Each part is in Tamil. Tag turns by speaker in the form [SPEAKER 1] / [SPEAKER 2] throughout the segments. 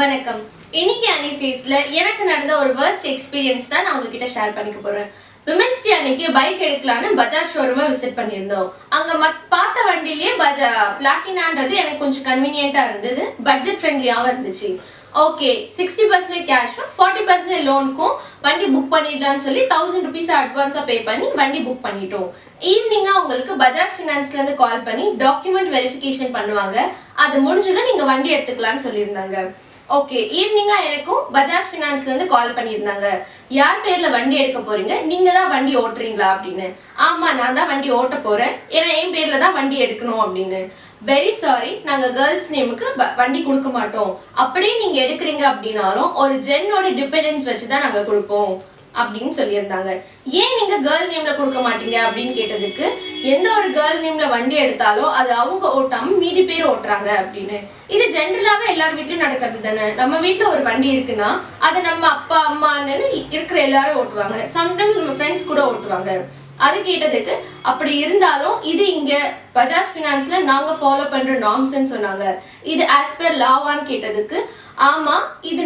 [SPEAKER 1] வணக்கம். இன்னைக்கு அனிசேஸ்ல எனக்கு நடந்த ஒரு வேர்ஸ்ட் எக்ஸ்பீரியன்ஸ் தான் நான் உங்ககிட்ட ஷேர் பண்ணிக்க போறேன். விமென்ஸ் டே அன்னைக்கு பைக் எடுக்கலான்னு பஜாஜ் ஷோரூமை விசிட் பண்ணியிருந்தோம். அங்க மத் பார்த்த வண்டிலேயே பஜா பிளாட்டினான்றது எனக்கு கொஞ்சம் கன்வீனியன்ட்டா இருந்தது. பட்ஜெட் ஃப்ரெண்ட்லியாகவும் இருந்துச்சு. ஓகே சிக்ஸ்டி பர்சன்டேஜ் கேஷும் ஃபார்ட்டி பர்சன்டேஜ் லோனுக்கும் வண்டி புக் பண்ணிடலாம்னு சொல்லி தௌசண்ட் ருபீஸ் அட்வான்ஸாக பே பண்ணி வண்டி புக் பண்ணிட்டோம். ஈவினிங்காக உங்களுக்கு பஜாஜ் ஃபினான்ஸ்லேருந்து கால் பண்ணி டாக்குமெண்ட் வெரிஃபிகேஷன் பண்ணுவாங்க. அது முடிஞ்சதும் நீங்கள் வண்டி எடுத்துக்கலாம்னு சொல்லியிருந்தாங்க. ஓகே ஈவினிங்கா எனக்கும் பஜாஜ் ஃபினான்ஸ்ல இருந்து கால் பண்ணியிருந்தாங்க. யார் பேர்ல வண்டி எடுக்க போறீங்க? நீங்க தான் வண்டி ஓட்டுறீங்களா அப்படின்னு. ஆமா நான் தான் வண்டி ஓட்ட போறேன். ஏன்னா என் பேர்ல தான் வண்டி எடுக்கணும் அப்படின்னு. வெரி சாரி நாங்க கேர்ள்ஸ் நேமுக்கு வண்டி கொடுக்க மாட்டோம். அப்படியே நீங்க எடுக்கிறீங்க அப்படின்னாலும் ஒரு ஜென்னோட டிபெண்டன்ஸ் வச்சு தான் நாங்க கொடுப்போம். அப்படின்னு சொல்லியிருந்தாங்க. ஏன் நீங்க கேர்ள் நேம்ல கொடுக்க மாட்டீங்க அப்படின்னு கேட்டதுக்கு எந்த ஒரு கேர்ள் நேம்ல வண்டி எடுத்தாலும் அது அவங்க ஓட்டாம மீதி பேர் ஓட்டுறாங்க அப்படின்னு. இது ஜென்ரலாவே எல்லார் வீட்லயும் நடக்கிறது தானே. நம்ம வீட்டுல ஒரு வண்டி இருக்குன்னா அதை நம்ம அப்பா அம்மா இருக்கிற எல்லாரும் ஓட்டுவாங்க. சம்டைம்ஸ் நம்ம ஃப்ரெண்ட்ஸ் கூட ஓட்டுவாங்க. அது கேட்டதுக்கு அப்படி இருந்தாலும் இது இங்க பஜாஜ் ஃபினான்ஸ்ல நாங்க ஃபாலோ பண்ற நார்ம்ஸ்ன்னு சொன்னாங்க. இது ஆஸ் பர் லாவான்னு கேட்டதுக்கு ஆமா இது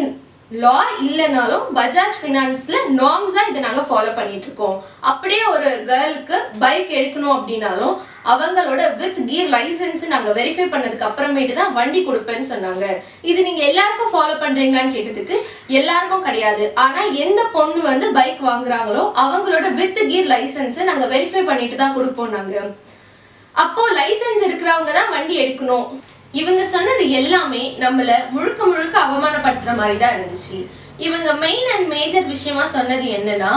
[SPEAKER 1] லா இல்லைனாலும் பஜாஜ் ஃபினான்ஸில் நார்ம்ஸாக இதை நாங்கள் ஃபாலோ பண்ணிட்டு இருக்கோம். அப்படியே ஒரு கேர்ளுக்கு பைக் எடுக்கணும் அப்படின்னாலும் அவங்களோட வித் கியர் லைசன்ஸ் நாங்கள் வெரிஃபை பண்ணதுக்கு அப்புறமேட்டு தான் வண்டி கொடுப்பேன்னு சொன்னாங்க. இது நீங்கள் எல்லாருக்கும் ஃபாலோ பண்ணுறீங்களான்னு கேட்டதுக்கு எல்லாருக்கும் கிடையாது. ஆனால் எந்த பொண்ணு வந்து பைக் வாங்குறாங்களோ அவங்களோட வித் கியர் லைசன்ஸை நாங்கள் வெரிஃபை பண்ணிட்டு தான் கொடுப்போம் நாங்கள் அப்போ லைசன்ஸ் இருக்கிறவங்க தான் வண்டி எடுக்கணும். இவங்க சொன்னது எல்லாமே நம்மள முழுக்க முழுக்க அவமானப்படுத்துற மாதிரி தான் இருந்துச்சு. இவங்க மெயின் அண்ட் மேஜர் விஷயமா சொன்னது என்னன்னா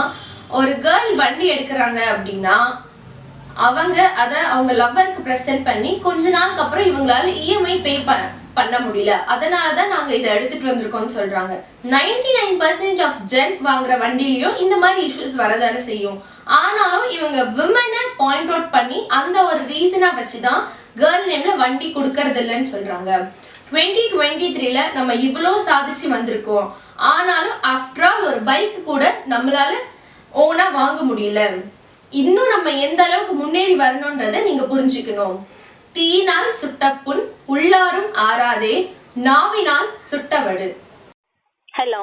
[SPEAKER 1] ஒரு கேர்ள் வண்டி எடுக்கிறாங்க அப்படின்னா அவங்க அதை அவங்க லவ்வருக்கு ப்ரெசென்ட் பண்ணி கொஞ்ச நாளுக்கு அப்புறம் இவங்களால இஎம்ஐ பே பண்ண முடியல. அதனால தான் நாங்கள் இதை எடுத்துட்டு வந்திருக்கோம்னு சொல்றாங்க. 99% நைன் பர்சன்டேஜ் ஆஃப் ஜென் வாங்குற வண்டிலையும் இந்த மாதிரி இஷ்யூஸ் வரதானே செய்யும். ஆனாலும் இவங்க விமனை பாயிண்ட் அவுட் பண்ணி அந்த ஒரு ரீசனாக வச்சு தான் கேர்ள் நேம்ல வண்டி கொடுக்கறது இல்லைன்னு சொல்றாங்க. டுவெண்ட்டி டுவெண்ட்டி த்ரீல நம்ம இவ்வளோ சாதிச்சு வந்திருக்கோம். ஆனாலும் ஆஃப்டர் ஆல் ஒரு பைக் கூட நம்மளால ஓனா வாங்க முடியல. இன்னும் நம்ம எந்த அளவுக்கு முன்னேறி வரணும்ன்றத நீங்க புரிஞ்சுக்கணும். தீயினால் சுட்ட புண் உள்ளாரும் ஆறாதே நாவினால் சுட்டவடு.
[SPEAKER 2] ஹலோ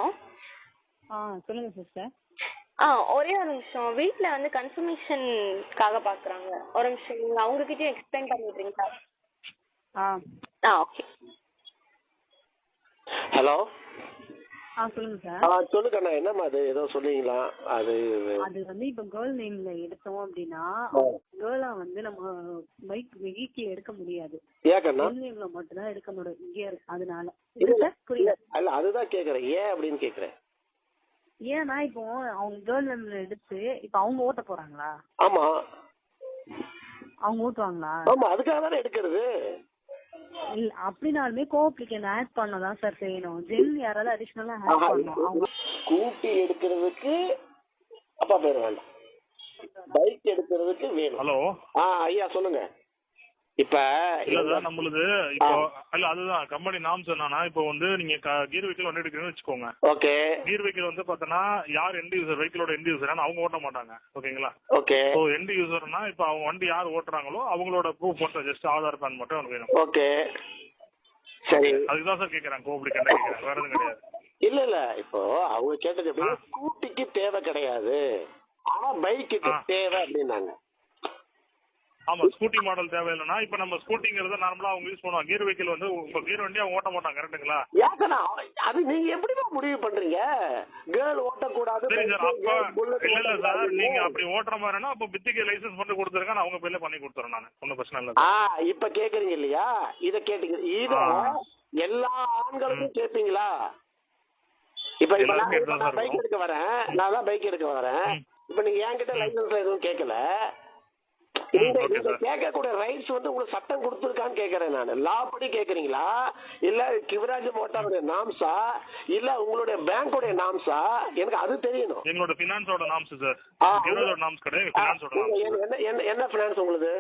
[SPEAKER 3] ஆ சொல்லுங்க சிஸ்டர்
[SPEAKER 2] ஆ ஒரே ஒரு நிமிஷம். வீட்டில் வந்து கன்ஃபர்மேஷனுக்காக பார்க்குறாங்க ஒரு நிமிஷம் நீங்கள் அவங்கக்கிட்டயும் எக்ஸ்பிளைன் பண்ணிடுறீங்களா?
[SPEAKER 3] ஆ.
[SPEAKER 2] ஆ ஓகே
[SPEAKER 4] ஹலோ
[SPEAKER 3] ஆ சொல்லுங்க சார்.
[SPEAKER 4] ஆ சொல்லுங்க அண்ணா. என்னம்மா அது? ஏதோ சொன்னீங்களா? அது
[SPEAKER 3] அது வந்து இப்ப கேர்ள் நேம்ல எடுத்தோம் அப்படின்னா கேர்ளா வந்து நம்ம பைக் வெஹிக்கிள் எடுக்க முடியாது. கேர்ள் நேம்ல மட்டும் தான் எடுக்க முடியும். இங்கே இருக்கு. அதனால. இல்ல சார் புரியல
[SPEAKER 4] அல்ல அதுதான் கேக்குறேன். ஏன் அப்படின்னு கேக்குறேன்?
[SPEAKER 3] ஏன்னா இப்போ அவங்க கேர்ள் நேம்ல எடுத்து இப்ப அவங்க ஓட்ட போறாங்களா?
[SPEAKER 4] ஆமா.
[SPEAKER 3] அவங்க ஓட்டுவாங்களா?
[SPEAKER 4] ஆமா அதுக்காக தானே எடுக்கிறது.
[SPEAKER 3] இல்ல அப்படினாலுமே கோஅப்ளிகன் ஆட் பண்ணதான் சார் செய்யணும். ஜென் யாராவது அடிஷனலா ஆட் பண்ணணும். அவங்க
[SPEAKER 4] ஸ்கூட்டி எடுக்கிறதுக்கு அப்பா பேர் வேண்டாம். பைக் எடுக்கிறதுக்கு வேணும்.
[SPEAKER 5] ஹலோ
[SPEAKER 4] ஆ ஐயா சொல்லுங்க. இப்ப
[SPEAKER 5] நம்மளுது இப்போ இல்ல அதுதான். கம்பெனி நாம்ஸ் என்னன்னா இப்போ வந்து நீங்க கீர் வெஹிக்கிள் வண்டி எடுக்கிறீங்கன்னு வச்சுக்கோங்க.
[SPEAKER 4] ஓகே.
[SPEAKER 5] கீர் வெஹிக்கிள் வந்து பார்த்தோன்னா யார் எண்ட் யூசர் வெஹிக்கிளோட எண்ட் யூசர் அவங்க ஓட்ட மாட்டாங்க. ஓகேங்களா?
[SPEAKER 4] ஓகே.
[SPEAKER 5] ஸோ எண்ட் யூசர்னா இப்போ அவங்க வண்டி யார் ஓட்டுறாங்களோ அவங்களோட ப்ரூஃப் மட்டும் ஜஸ்ட் ஆதார் கார்டு மட்டும் எனக்கு வேணும்.
[SPEAKER 4] ஓகே. சரி.
[SPEAKER 5] அதுதான் சார் கேட்கறேன் கோபுலிக்கண்டா கேட்கறேன் வேற எதுவும் கிடையாது.
[SPEAKER 4] இல்ல இல்ல. இப்போ அவங்க கேட்டது எப்படின்னா ஸ்கூட்டிக்கு தேவை கிடையாது. ஆனா பைக்குக்கு
[SPEAKER 5] ஆ.
[SPEAKER 4] தேவை அப்படின்னாங்க.
[SPEAKER 5] ஆமா ஸ்கூட்டி மாடல் தேவையில்லைன்னா இப்போ நம்ம ஸ்கூட்டிங்கிறத நார்மலா அவங்க யூஸ் பண்ணுவாங்க. கீர் வெஹிக்கிள் வந்து இப்போ கீர் வண்டி அவங்க ஓட்ட மாட்டாங்க கரெக்ட்டுங்களா
[SPEAKER 4] ஏக்கண்ணா அது நீங்க எப்படிமா முடிவு பண்றீங்க? கேர்ள் ஓட்டக்கூடாது
[SPEAKER 5] சரி சார் அப்ப இல்ல இல்ல சார். நீங்க அப்படி ஓட்டுற மாதிரினா அப்ப பித்திக்கு லைசன்ஸ் மட்டும் கொடுத்துருங்க நான் அவங்க பேர்ல பண்ணி கொடுத்துறேன் நான். ஒன்றும் பிரச்சனை இல்லை
[SPEAKER 4] ஆ இப்ப கேக்குறீங்க இல்லையா? இத கேட்டீங்க. இத. எல்லா ஆண்களுக்கும் கேப்பீங்களா? இப்ப நான் பைக். எடுக்க வரேன். நான் தான் பைக் எடுக்க வரேன். இப்ப நீங்க என்கிட்ட லைசன்ஸ் எதுவும் கேட்கல இந்த. கேட்கக்கூடிய ரைட்ஸ் வந்து உங்களுக்கு சட்டம் கொடுத்துருக்கான்னு கேக்குறேன் நான். லா படி கேக்குறீங்களா இல்ல கிவராஜ் மோட்டாருடைய நாம்ஸா இல்ல உங்களுடைய பேங்கோடைய நாம்ஸா எனக்கு அது தெரியணும்.
[SPEAKER 5] எங்களோட நாம்ஸ் சார் நாம்ஸ் கிடையாது
[SPEAKER 4] என்ன என்ன என்ன பினான்ஸ் உங்களுக்கு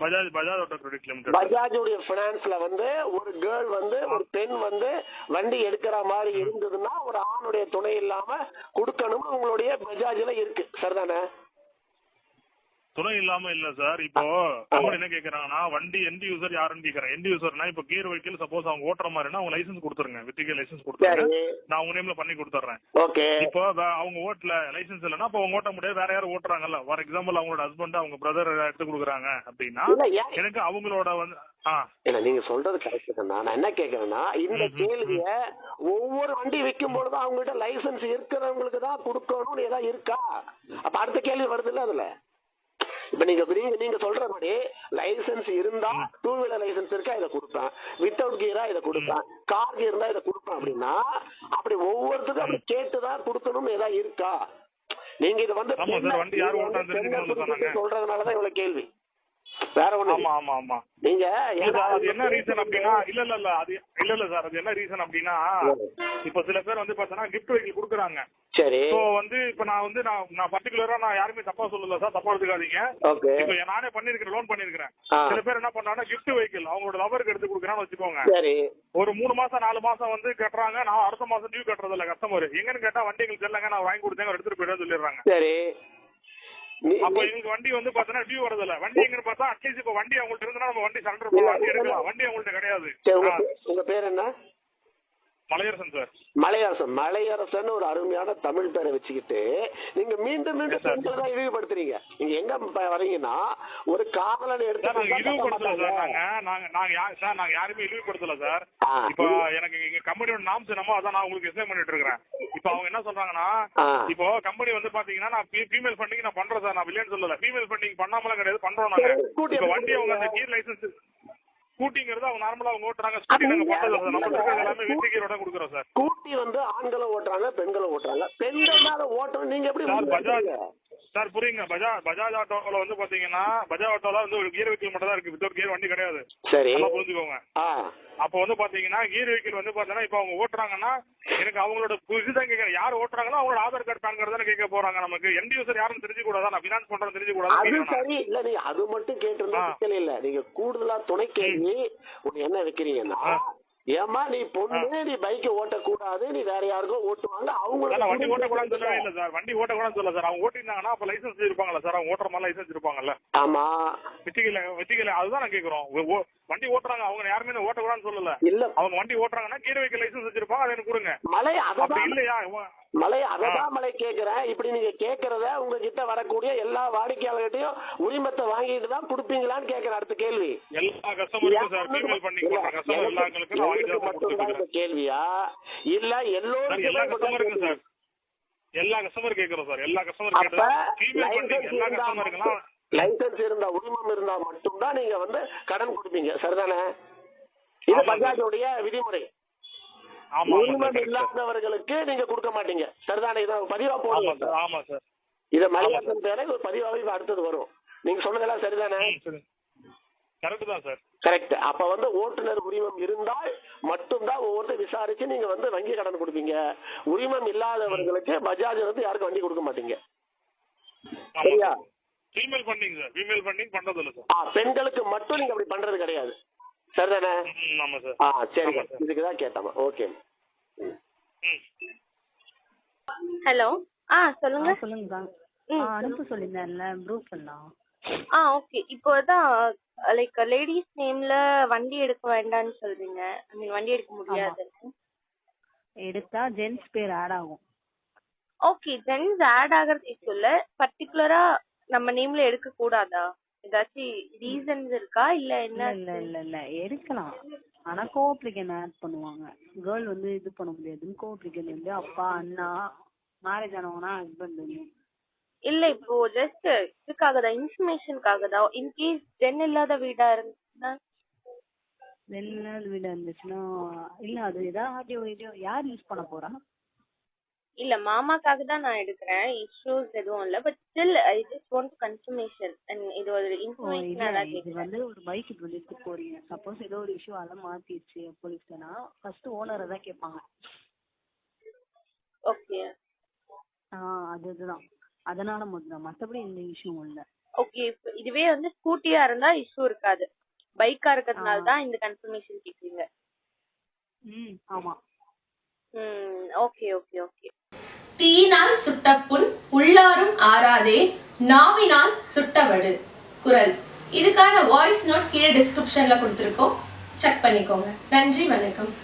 [SPEAKER 5] Bajaj Bajaj auto credit limited
[SPEAKER 4] பஜாஜுடைய பினான்ஸ்ல வந்து ஒரு கேர்ள் வந்து ஒரு பெண் வந்து வண்டி எடுக்கிற மாதிரி இருந்ததுன்னா ஒரு ஆணுடைய துணை இல்லாம கொடுக்கணும். உங்களுடைய பஜாஜ்ல இருக்கு. சரிதானே?
[SPEAKER 5] துணை இல்லாம இல்ல சார். இப்போ கம்பெனி என்ன கேக்குறாங்கன்னா வண்டி எண்ட் யூசர் யாருன்னு கேக்குறேன். எண்ட் யூசர்னா இப்போ கியர் வெஹிக்கிள் சப்போஸ் அவங்க ஓட்டுற மாதிரினா அவங்க லைசன்ஸ் கொடுத்துருங்க. வித்திகை லைசன்ஸ் கொடுத்துருங்க. நான் உங்க நேம்ல பண்ணி கொடுத்துட்றேன்.
[SPEAKER 4] ஓகே.
[SPEAKER 5] இப்போ அவங்க ஓட்டல லைசன்ஸ் இல்லைன்னா அப்போ அவங்க ஓட்ட முடியாது. வேற யாரும் ஓட்டுறாங்கல்ல. ஃபார் எக்ஸாம்பிள் அவங்களோட ஹஸ்பண்ட் அவங்க பிரதர் எடுத்து கொடுக்குறாங்க அப்படின்னா எனக்கு அவங்களோட வந்து
[SPEAKER 4] இல்ல நீங்க சொல்றது கரெக்ட் தான் நான் என்ன கேக்குறேன்னா இந்த கேள்விய ஒவ்வொரு வண்டி விற்கும் பொழுது அவங்க கிட்ட லைசன்ஸ் இருக்கிறவங்களுக்கு தான் கொடுக்கணும்னு ஏதாவது இருக்கா? அப்ப அடுத்த கேள்வி வருது இல்ல அதுல? இப்ப நீங்க நீங்க சொல்றபடி லைசன்ஸ் இருந்தா டூ வீலர் லைசன்ஸ் இருக்கா இதை கொடுப்பேன். வித்தவுட் கியரா இதை கொடுப்பேன். கார் இருந்தா இதை கொடுப்பேன் அப்படின்னா அப்படி ஒவ்வொருத்தருக்கும் அப்படி கேட்டுதான் கொடுக்கணும்னு ஏதாவது இருக்கா? நீங்க இது வந்து. சொல்றதுனாலதான் இவ்வளவு கேள்வி. வேற ஒண்ணு
[SPEAKER 5] ஆமா ஆமா ஆமா.
[SPEAKER 4] நீங்க
[SPEAKER 5] அது என்ன ரீசன் அப்படின்னா இல்ல இல்ல இல்ல அது இல்ல இல்ல சார் அது என்ன ரீசன் அப்படின்னா இப்ப சில பேர் வந்து பாத்தீங்கன்னா கிஃப்ட் வெஹிக்கிள் கொடுக்குறாங்க.
[SPEAKER 4] சரி.
[SPEAKER 5] சோ வந்து இப்ப நான் வந்து நான் நான் பர்டிகுலரா நான் யாருமே தப்பா சொல்லல சார். தப்பா எடுத்துக்காதீங்க.
[SPEAKER 4] ஓகே
[SPEAKER 5] இப்ப நானே பண்ணிருக்கிறேன் லோன் பண்ணிருக்கிறேன்.
[SPEAKER 4] ஆ.
[SPEAKER 5] சில பேர் என்ன பண்றாங்கன்னா கிஃப்ட் வெஹிக்கிள் அவங்களோட லவருக்கு எடுத்து கொடுக்குறான்னு வச்சுக்கோங்க.
[SPEAKER 4] சரி.
[SPEAKER 5] ஒரு மூணு மாசம் நாலு மாசம் வந்து கட்டுறாங்க. நான் அடுத்த மாசம் டியூ கட்டுறது இல்ல கஸ்டமர் எங்கன்னு கேட்டா வண்டி எங்களுக்கு தெரியலங்க. நான் வாங்கி கொடுத்தேங்க எடுத்துட்டு போயிடுன்னு சொல்லிடுறாங்க.
[SPEAKER 4] சரி.
[SPEAKER 5] அப்ப எங்களுக்கு வண்டி வந்து பாத்தீங்கன்னா டியூ வரது இல்ல வண்டி எங்கன்னு பார்த்தா அட்லீஸ்ட் இப்ப வண்டி அவங்கள்ட்ட இருந்தா நம்ம வண்டி சரண்டர் பண்ணலாம் வண்டி எடுக்கலாம். வண்டி அவங்கள்ட்ட கிடையாது.
[SPEAKER 4] உங்க பேர் என்ன?
[SPEAKER 5] மலையரசன் சார்
[SPEAKER 4] மலையரசன் மலையரசன் ஒரு அருமையான தமிழ் பேரை வச்சுக்கிட்டு நீங்க மீண்டும் மீண்டும். பெண்களை தான் இழிவுபடுத்துறீங்க நீங்க எங்க வரீங்கன்னா ஒரு காதலனை எடுத்து
[SPEAKER 5] இழிவுபடுத்தல சார். நாங்க நாங்க நாங்க சார் நாங்க யாருமே இழிவுபடுத்தல சார். இப்போ எனக்கு எங்க கம்பெனியோட நாம்ஸ் என்னமோ அதான் நான் உங்களுக்கு எக்ஸ்பிளைன் பண்ணிட்டு இருக்கிறேன் இப்போ அவங்க என்ன சொல்றாங்கன்னா. இப்போ கம்பெனி வந்து பாத்தீங்கன்னா நான் ஃபீமேல் ஃபண்டிங் நான் பண்றேன் சார் நான் இல்லைன்னு சொல்லல ஃபீமேல் ஃபண்டிங் பண்ணாமலாம் கிடையாது பண்றோம் நாங்க இப்போ வண்டி அவங்க அந்த? கீர் லைசன்ஸ் ஸ்கூட்டிங்கிறது அவங்க நார்மலா அவங்க ஓட்டுறாங்க. ஸ்கூட்டி நாங்க பண்றது சார். நம்ம இருக்கிறது எல்லாமே வித்திகரோட கொடுக்குறோம் சார்.
[SPEAKER 4] ஸ்கூட்டி வந்து ஆண்களும் ஓட்டுறாங்க பெண்களும் ஓட்டுறாங்க. பெண்கள் மேல ஓட்டணும் நீங்க எப்படி
[SPEAKER 5] பஜாஜ்? சார் புரியுங்க. பஜாஜ் பஜாஜ் ஆட்டோல வந்து பாத்தீங்கன்னா பஜாஜ் ஆட்டோல வந்து ஒரு கியர் வெஹிக்கிள் மட்டும் தான் இருக்கு. வித்தவுட் கியர் வண்டி கிடையாது.
[SPEAKER 4] சரி.
[SPEAKER 5] புரிஞ்சுக்கோங்க. அப்போ வந்து பாத்தீங்கன்னா கீர் வெஹிக்கிள் வந்து பாத்தீங்கன்னா இப்போ அவங்க ஓட்டுறாங்கன்னா எனக்கு அவங்களோட இதுதான் கேட்கறேன். யார் ஓட்டுறாங்களோ அவங்களோட ஆதார் கார்டு பேன் கார்டு தானே கேட்க போறாங்க நமக்கு. எண்ட் யூசர் யாரும் தெரிஞ்சு கூடாதா நான் ஃபினான்ஸ் பண்றேன் தெரிஞ்சு
[SPEAKER 4] அது
[SPEAKER 5] கூடாது
[SPEAKER 4] சரி. இல்ல நீங்க அது மட்டும் கேட்டிருந்தா. சிக்கல் இல்ல. நீங்க கூடுதலா துணை கேள்வி என்ன வைக்கிறீங்கன்னா. ஏமா நீ பொண்ணு நீ பைக் ஓட்டக்கூடாது நீ வேற யாருக்கோ ஓட்டுவாங்க
[SPEAKER 5] நான் வண்டி
[SPEAKER 4] அவங்க
[SPEAKER 5] ஓட்டக்கூடாதுன்னு சொல்லவே இல்ல சார். வண்டி ஓட்டக்கூடாதுன்னு சொல்லல சார். அவங்க ஓட்டிருந்தாங்கன்னா அப்ப லைசன்ஸ் இருப்பாங்கல்ல சார். அவங்க ஓட்டுற மாதிரி லைசன்ஸ் இருப்பாங்கல்ல.
[SPEAKER 4] ஆமா.
[SPEAKER 5] வித்திகல வித்திகல அதுதான் நான் கேக்குறோம். வண்டி ஓட்டுறாங்க அவங்க யாருமே ஓட்டக்கூடாதுன்னு சொல்லல.
[SPEAKER 4] இல்ல.
[SPEAKER 5] அவங்க வண்டி ஓட்டுறாங்கன்னா கீர் வெஹிக்கிள் லைசன்ஸ் வச்சிருப்பாங்க அதை எனக்கு கொடுங்க.
[SPEAKER 4] மலை
[SPEAKER 5] அப்படி இல்லையா?
[SPEAKER 4] மலை அததான் மலை கேக்குறேன். இப்படி நீங்க கேக்குறத உங்ககிட்ட வரக்கூடிய எல்லா வாடிக்கையாளர்கிட்டயும் உரிமத்தை வாங்கிட்டு தான் கொடுப்பீங்களான்னு கேக்குறேன். அடுத்த கேள்வி. மட்டும்தான் கேள்வியா? இல்ல
[SPEAKER 5] சார் எல்லா கஸ்டமர் கேக்குறோம் சார் எல்லா கஸ்டமர் பண்ணி
[SPEAKER 4] லைசன்ஸ் இருந்தா
[SPEAKER 5] கஸ்டமருக்குலாம்
[SPEAKER 4] லைசன்ஸ் இருந்தா உரிமம் இருந்தா மட்டும்தான் நீங்க வந்து கடன் கொடுப்பீங்க. சரிதானே? இது. பஜாஜோடைய விதிமுறை. உரிமம். இல்லாதவர்களுக்கு நீங்க கொடுக்க மாட்டீங்க. சரிதானே இதை பதிவா போடுங்க
[SPEAKER 5] ஆமா சார்
[SPEAKER 4] இத மலையாளத்தின் பேரை ஒரு பதிவாவே அடுத்தது வரும். நீங்க சொன்னதெல்லாம் சரிதானே
[SPEAKER 5] கரெக்ட் தான் சார்
[SPEAKER 4] கரெக்ட் அப்ப வந்து ஓட்டுநர் உரிமம் இருந்தால் மட்டும்தான் ஒவ்வொருத்தர் விசாரிச்சு நீங்க வந்து வங்கி கடன் கொடுப்பீங்க. உரிமம் இல்லாதவர்களுக்கு பஜாஜ் வந்து யாருக்கும் வண்டி கொடுக்க மாட்டீங்க. சரியா?
[SPEAKER 5] சார் ஃபீமேல் பண்ணிங் சார் ஃபீமேல் பண்ணிங் பண்றது இல்ல சார்
[SPEAKER 4] பெண்களுக்கு மட்டும் நீங்க அப்படி பண்றது கிடையாது. சரிதானே
[SPEAKER 5] ம், ஆமா சார்.
[SPEAKER 4] ஆ சரிங்க.
[SPEAKER 5] ஆமா சார்.
[SPEAKER 4] இதுக்கு தான் கேட்டோமா ஓகே.
[SPEAKER 5] ம்.
[SPEAKER 2] ஹலோ. ஆ சொல்லுங்க.
[SPEAKER 3] ஆ அனுப்ப சொல்லியிருந்தேன்ல ப்ரூஃப் எல்லாம்
[SPEAKER 2] ஆ ஓகே. இப்போ தான் லைக் லேடிஸ் நேம்ல வண்டி எடுக்க வேண்டாம்னு சொல்றீங்க. ஐ மீன் வண்டி எடுக்க முடியாது.
[SPEAKER 3] எடுத்தா ஜென்ஸ் பேர் ஆட் ஆகும்.
[SPEAKER 2] ஓகே ஜென்ஸ் ஆட் ஆகிறது இல்ல. பர்டிகுலரா நம்ம நேம்ல எடுக்க கூடாதா ஏதாச்சும் ரீசன்ஸ் இருக்கா? இல்ல என்ன
[SPEAKER 3] இல்ல இல்ல இல்ல. எடுக்கலாம் ஆனா கோ அப்ளிகன் ஆட் பண்ணுவாங்க? கேர்ள் வந்து இது பண்ண முடியாது. கோ அப்ளிகன் வந்து அப்பா அண்ணா மேரேஜ் ஆனவங்கன்னா ஹஸ்பண்ட்
[SPEAKER 2] இல்ல இப்போ ஜஸ்ட் இதுக்காக தான் இன்ஃபர்மேஷனுக்காக தான் இன்கேஸ் ஜென் இல்லாத வீடா இருந்தா
[SPEAKER 3] வெளில வீடு இருந்துச்சுன்னா இல்ல அது ஏதாவது இது யார் யூஸ் பண்ண போறா?
[SPEAKER 2] இல்ல மாமாக்காக தான் நான் எடுக்கிறேன். இஷ்யூஸ் எதுவும் இல்ல but still I just want confirmation இது ஒரு
[SPEAKER 3] ஓ
[SPEAKER 2] இன்ஃபர்மேஷன்
[SPEAKER 3] இல்ல இது
[SPEAKER 2] கேக்குறேன்.
[SPEAKER 3] வந்து ஒரு பைக் இப்ப எடுத்து போறீங்க சப்போஸ் ஏதோ ஒரு இஷ்யூ அல மாத்திடுச்சு போலீஸ்னா ஃபர்ஸ்ட் ஓனரை தான் கேட்பாங்க.
[SPEAKER 2] ஓகே
[SPEAKER 3] ஆ அது இதுதான். அதனால மட்டும் மத்தபடி எந்த இஷ்யூ இல்ல.
[SPEAKER 2] ஓகே இதுவே வந்து ஸ்கூட்டியா இருந்தா இஷ்யூ இருக்காது. பைக்கா இருக்கிறதுனால. தான் இந்த கன்ஃபர்மேஷன் கேக்குறீங்க.
[SPEAKER 3] ம் ஆமா.
[SPEAKER 2] ஓகே ஓகே ஓகே
[SPEAKER 1] தீயினால் சுட்ட உள்ளாரும் ஆறாதே நாவினால் சுட்டவடு. குரல். இதுக்கான வாய்ஸ் நோட் கீழே டிஸ்கிரிப்ஷன்ல கொடுத்துருக்கோம். செக் பண்ணிக்கோங்க. நன்றி வணக்கம்.